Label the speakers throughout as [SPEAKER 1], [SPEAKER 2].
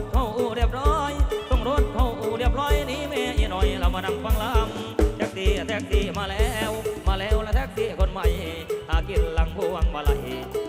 [SPEAKER 1] ถเข้าอู่เรียบร้อย ต้องรถเข้าอู่เรียบร้อยนี่แม่อีหน่อยเรามานั่งฟังลำแท็กซี่แท็กซี่มาแล้ว มาแล้วและแท็กซี่คนใหม่อากินหลังพวงมาลัย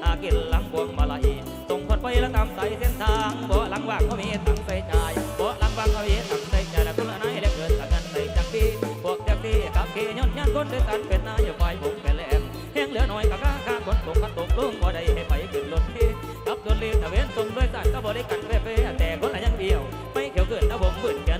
[SPEAKER 1] อากินหลังพวงมาลัยส่งคนไปแล้วตามสายเส้นทางบ่หลังว่างก็มีตังใส่ใจบ่หลังว่างก็มีตังใส่ายและตุลนายและเกิดกันใส่จักรีพวกแท็กซี่กับขี่ย้อนยันคนเดินกันเป็นนายอยู่ไปบุกเป็นแหลมแห้งเหลือหน่อยกับ นตกก็ตกลงบ่ได้ให้ไปขึ้นรถเฮ้ขับรถเลี้ยวตะเวนตรงด้วยสายก็บ่ได้กันเวะแต่คนละยังเดียว ไม่เขียวเกินนะผมฝืนกัน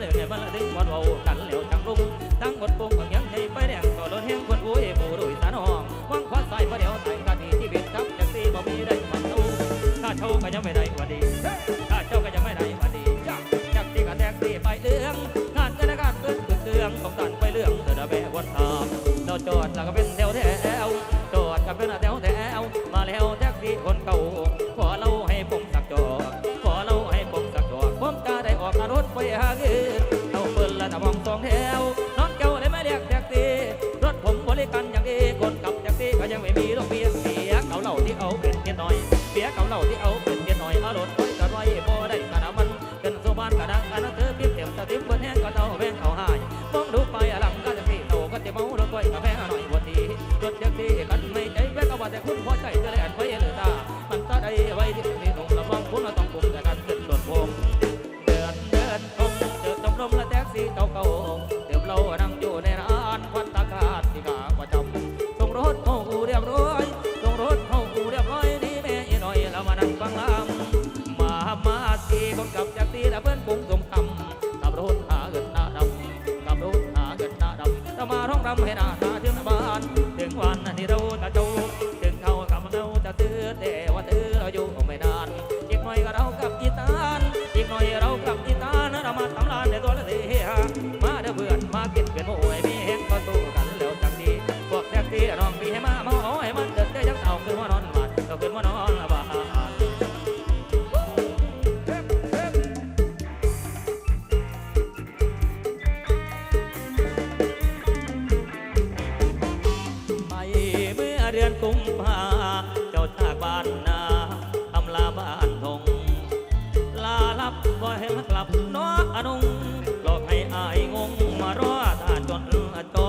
[SPEAKER 1] นุ่งหลอกให้อายงงมารอท่าจนอจน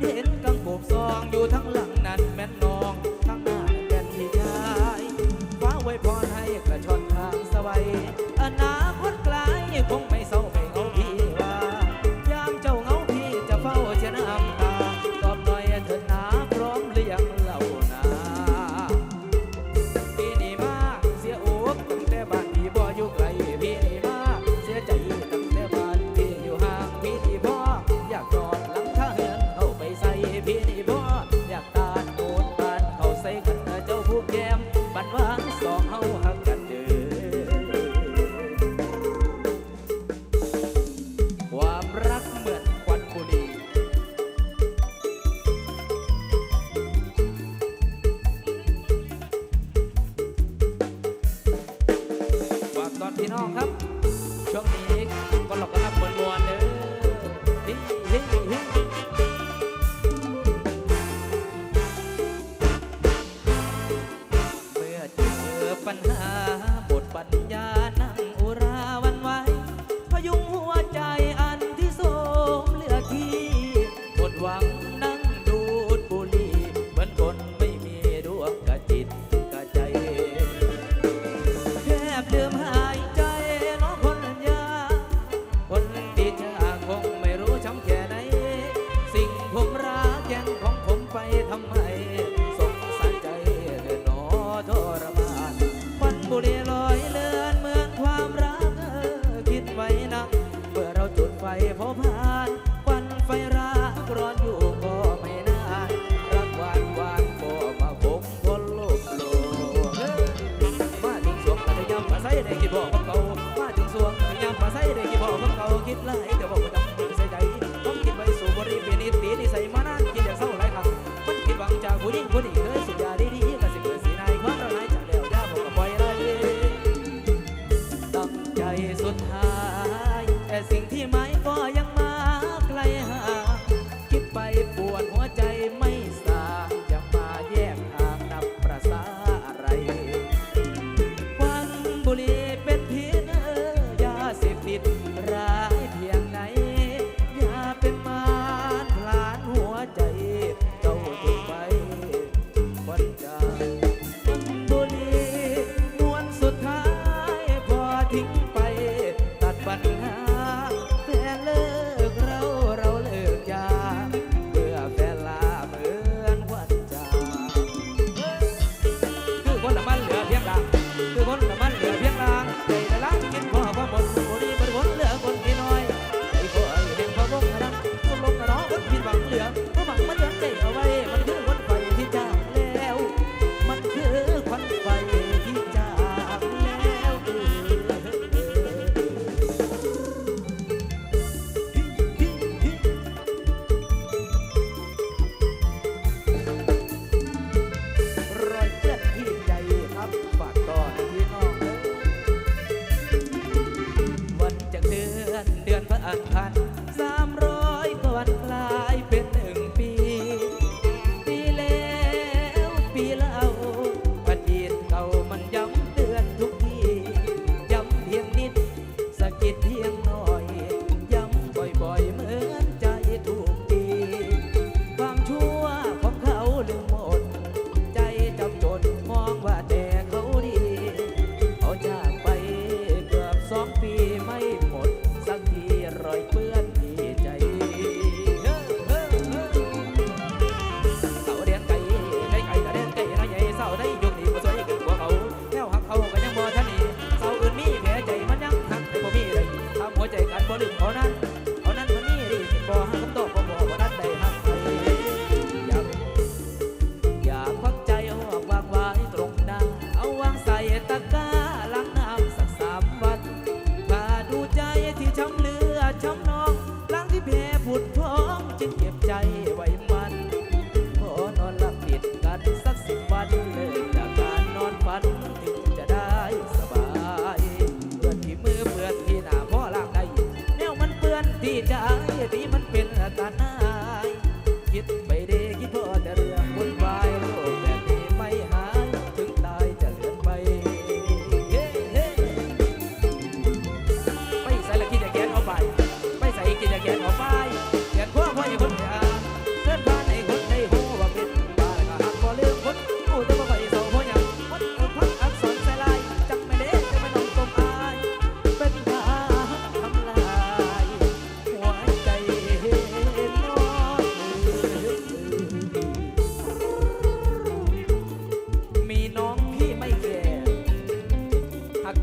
[SPEAKER 1] เห็นกัน พี่น้องครับ